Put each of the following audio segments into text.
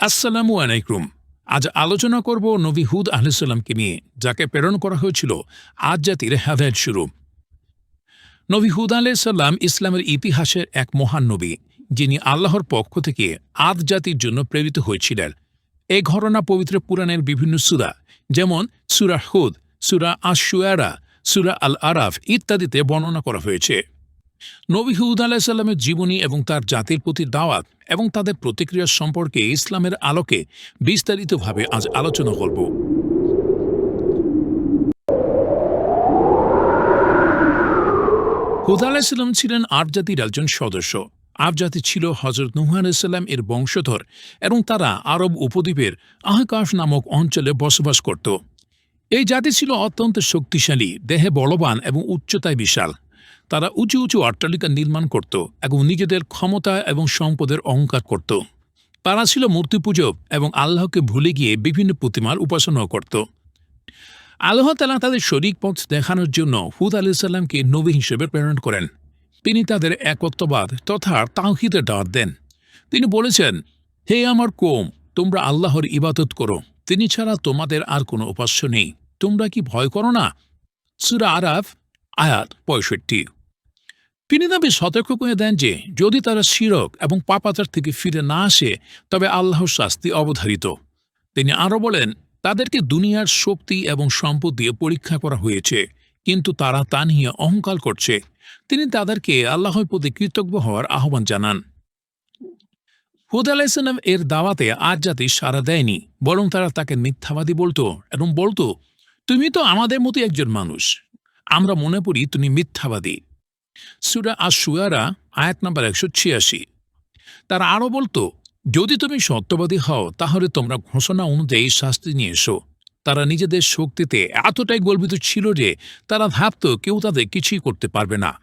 আসসালামু আলাইকুম। আজ আলোচনা করব নবী হুদ আহসাল্লামকে নিয়ে, যাকে প্রেরণ করা হয়েছিল আজ জাতির হেদায়ত শুরু। নবী হুদ আলাইসাল্লাম ইসলামের ইতিহাসের এক মহান নবী, যিনি আল্লাহর পক্ষ থেকে আদ জাতির জন্য প্রেরিত হয়েছিলেন। এ ঘটনা পবিত্র পুরাণের বিভিন্ন সুরা, যেমন সুরা হুদ, সুরা আশুয়ারা সুরা আল আরাফ ইত্যাদিতে বর্ণনা করা হয়েছে। নবী হুদ আলাহিসাল্লামের জীবনী এবং তার জাতির প্রতি দাওয়াত এবং তাদের প্রতিক্রিয়া সম্পর্কে ইসলামের আলোকে বিস্তারিতভাবে আজ আলোচনা করব। হুদ আলাহিসাল্লাম ছিলেন আট জাতির একজন সদস্য। আট জাতি ছিল হজরত নুহ আলাইসাল্লাম এর বংশধর এবং তারা আরব উপদ্বীপের আহকাশ নামক অঞ্চলে বসবাস করত। এই জাতি ছিল অত্যন্ত শক্তিশালী, দেহে বলবান এবং উচ্চতায় বিশাল। তারা উঁচু উঁচু অট্টালিকা নির্মাণ করত এবং নিজেদের ক্ষমতা এবং সম্পদের অহংকার করত। তারা ছিল মূর্তি পূজক এবং আল্লাহকে ভুলে গিয়ে বিভিন্ন প্রতিমার উপাসনাও করত। আল্লাহ তালা তাদের শরিক পথ দেখানোর জন্য হুদ আলি সাল্লামকে নবী হিসেবে প্রেরণ করেন। তিনি তাদের একত্ববাদ তথা তাওহিদের দাওয়াত দেন। তিনি বলেছেন, হে আমার কোম তোমরা আল্লাহর ইবাদত করো। তিনি ছাড়া তোমাদের আর কোনো উপাস্য নেই। তোমরা কি ভয় করো না? সুরা আরাফ, আয়াত পঁয়ষট্টি। তিনি তবে সতর্ক করে দেন যে, যদি তারা শিরক এবং পাপাচার থেকে ফিরে না আসে, তবে আল্লাহর শাস্তি অবধারিত। তিনি আরও বলেন, তাদেরকে দুনিয়ার শক্তি এবং সম্পদ দিয়ে পরীক্ষা করা হয়েছে, কিন্তু তারা তা নিয়ে অহংকার করছে। তিনি তাদেরকে আল্লাহর প্রতি কৃতজ্ঞ হওয়ার আহ্বান জানান। হুদ আলাইসাল্লাম এর দাওয়াতে আজ জাতি সাড়া দেয়নি, বরং তারা তাকে মিথ্যাবাদী বলতো এবং বলতো, তুমি তো আমাদের মতো একজন মানুষ। আমরা মনে করি তুমি মিথ্যাবাদী। সুরা আশুয়ারা আয়াত নাম্বার একশো ছিয়াশি। তারা আরও বলতো, যদি তুমি সত্যবাদী হও, তাহলে তোমরা ঘোষণা অনুযায়ী শাস্তি নিয়ে এসো। তারা নিজেদের শক্তিতে এতটাই গর্বিত ছিল যে তারা ভাবত কেউ তাদের কিছুই করতে পারবে না।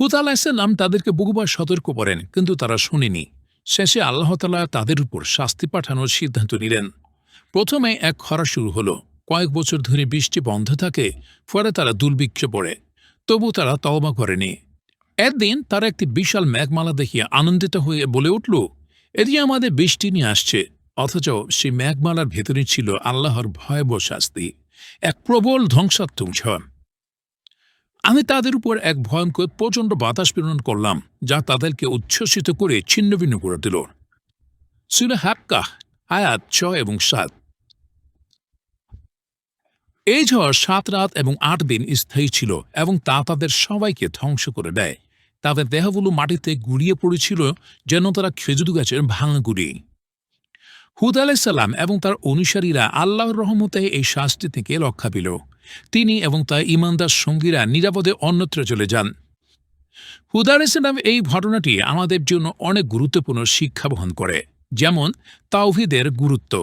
হুত আলাহিসাল্লাম তাদেরকে বহুবার সতর্ক করেন, কিন্তু তারা শোনেনি। শেষে আল্লাহ তালা তাদের উপর শাস্তি পাঠানোর সিদ্ধান্ত নিলেন। প্রথমে এক খরা শুরু হলো। কয়েক বছর ধরে বৃষ্টি বন্ধ থাকে ফলে তারা দুর্ভিক্ষে পড়ে। তবু তারা তওবা করেনি। একদিন তারা একটি বিশাল মেঘমালা দেখিয়ে আনন্দিত হয়ে বলে উঠল এটি আমাদের বৃষ্টি নিয়ে আসছে। অথচ সেই মেঘমালার ভেতরে ছিল আল্লাহর ভয়াবহ শাস্তি। এক প্রবল ধ্বংসাত্মক ঝড়। আমি তাদের উপর এক ভয়ঙ্কর প্রচণ্ড বাতাস প্রেরণ করলাম, যা তাদেরকে উচ্ছ্বসিত করে ছিন্নভিন্ন করে দিল। সুরে হাক্কা আয়াত ছয় এবং সাত। এই ঝড় সাত রাত এবং আট দিন স্থায়ী ছিল এবং তা তাদের সবাইকে ধ্বংস করে দেয়। তাদের দেহগুলো মাটিতে গুড়িয়ে পড়েছিল যেন তারা খেজুর গাছের ভাঙা গুড়ি। হুদ আলাইসাল্লাম এবং তার অনুসারীরা আল্লাহর রহমতে এই শাস্তি থেকে রক্ষা পেল। তিনি এবং তার ইমানদার সঙ্গীরা নিরাপদে অন্যত্র চলে যান। হুদ আলাইসাল্লাম এই ঘটনাটি আমাদের জন্য অনেক গুরুত্বপূর্ণ শিক্ষা বহন করে, যেমন তাওহিদের গুরুত্ব।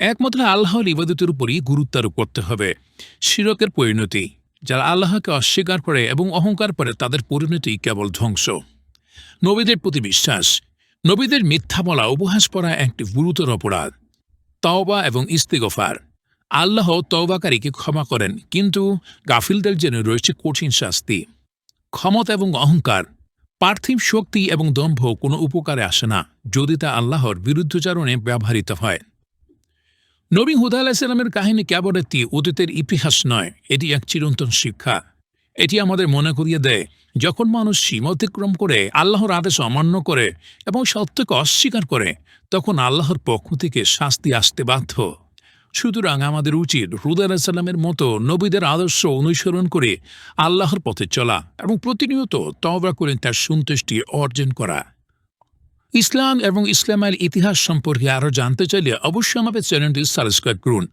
একমাত্র আল্লাহর ইবাদতের উপরই গুরুত্ব আরোপ করতে হবে। শিরকের পরিণতি, যারা আল্লাহকে অস্বীকার করে এবং অহংকার করে, তাদের পরিণতি কেবল ধ্বংস। নবীদের প্রতি বিশ্বাস, নবীদের মিথ্যা বলা, উপহাস করা একটি গুরুতর অপরাধ। তওবা এবং ইস্তিগফার, আল্লাহ তওবাকারীকে ক্ষমা করেন, কিন্তু গাফিলদের জন্য রয়েছে কঠিন শাস্তি। ক্ষমতা এবং অহংকার, পার্থিব শক্তি এবং দম্ভ কোনো উপকারে আসে না, যদি তা আল্লাহর বিরুদ্ধচারণে ব্যবহৃত হয়। নবী হুদা আলাহিসাল্লামের কাহিনী কেবল একটি অতীতের ইতিহাস নয়, এটি এক চিরন্তন শিক্ষা। এটি আমাদের মনে করিয়ে দেয়, যখন মানুষ সীমা অতিক্রম করে আল্লাহর আদেশ অমান্য করে এবং সত্যকে অস্বীকার করে, তখন আল্লাহর পক্ষ থেকে শাস্তি আসতে বাধ্য। সুতরাং আমাদের উচিত হুদা আলাহিসাল্লামের মতো নবীদের আদর্শ অনুসরণ করে আল্লাহর পথে চলা এবং প্রতিনিয়ত তওবা করে তার সন্তুষ্টি অর্জন করা। ইসলাম এবং ইসলামের ইতিহাস সম্পর্কে আরও জানতে চাইলে অবশ্যই আমাদের চ্যানেলটি সাবস্ক্রাইব করুন।